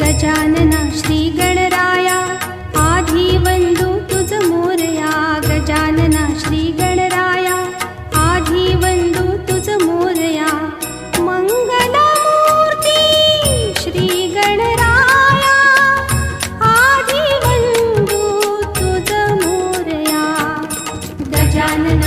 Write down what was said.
गजानना श्रीगणराया आधिवन्धु तुज मोरया। गजानन श्रीगणराया आधिवधु तुज मोया मङ्गल श्रीगणराया आधिवधु तुज मोया गजानन